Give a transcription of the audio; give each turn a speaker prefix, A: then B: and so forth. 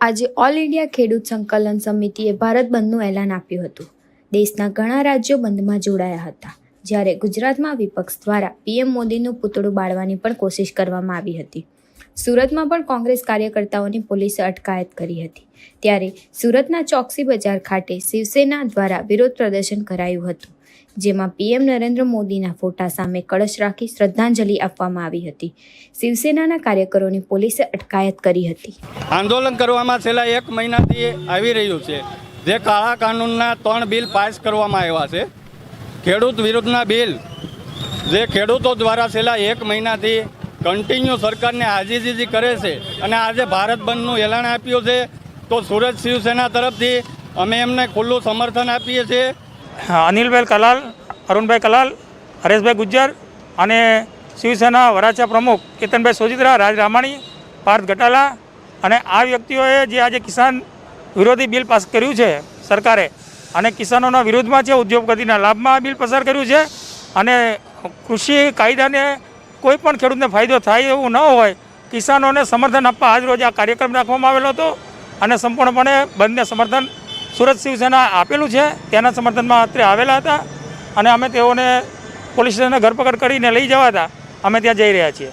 A: આજે all India ખેડૂત સંકલન સમિતિએ ભારત બંધનું એલાન આપ્યું હતું. દેશના ઘણા રાજ્યો બંધમાં જોડાયા હતા. જ્યારે ગુજરાતમાં વિપક્ષ દ્વારા પીએમ મોદીનું પૂતળું બાળવાની પણ કોશિશ કરવામાં આવી હતી. સુરતમાં પણ કોંગ્રેસ કાર્યકર્તાઓની પોલીસે અટકાયત કરી હતી. ત્યારે સુરતના ચોકસી બજાર ખાતે શિવસેના દ્વારા વિરોધ પ્રદર્શન કરાયું હતું. જેમાં પીએમ નરેન્દ્ર મોદીના ફોટા સામે કળશ રાખી શ્રદ્ધાંજલિ આપવામાં આવી હતી. શિવસેનાના કાર્યકરોની પોલીસે અટકાયત કરી હતી.
B: આંદોલન કરવામાં છેલ્લા એક મહિનાથી આવી રહ્યું છે. જે કાળા કાનૂનના ત્રણ બિલ પાસ કરવામાં આવ્યા છે. ખેડૂત વિરુદ્ધના બિલ. જે ખેડૂતો દ્વારા છેલ્લા એક મહિનાથી કન્ટિન્યુ સરકારને આજીજીજી કરે છે અને આજે ભારત બંધનું એલાન આપ્યું છે, તો સુરત શિવસેના તરફથી અમે એમને ખુલ્લું સમર્થન આપીએ છીએ.
C: અનિલભાઈ કલાલ, અરુણભાઈ કલાલ, હરેશભાઈ ગુજ્જર અને શિવસેના વરાછા પ્રમુખ કેતનભાઈ સોજિત્રા, રાજ રામાણી, પાર્થ ગટાલા અને આ વ્યક્તિઓએ જે આજે કિસાન વિરોધી બિલ પાસ કર્યું છે સરકારે અને કિસાનોના વિરોધમાં છે ઉદ્યોગપતિના લાભમાં બિલ પસાર કર્યું છે અને કૃષિ કાયદાને કોઈ પણ ખેડૂતને ફાયદો થાય એવું ન હોય, કિસાનોને સમર્થન આપવા આજ રોજ આ કાર્યક્રમ રાખવામાં આવેલો હતો અને સંપૂર્ણપણે બંધને સમર્થન સુરત શિવસેના આપેલું છે, તેના સમર્થનમાં અત્રે આવેલા હતા અને અમે તેઓને પોલીસ સ્ટેશને ધરપકડ કરીને લઈ જવા હતા. અમે ત્યાં જઈ રહ્યા છીએ.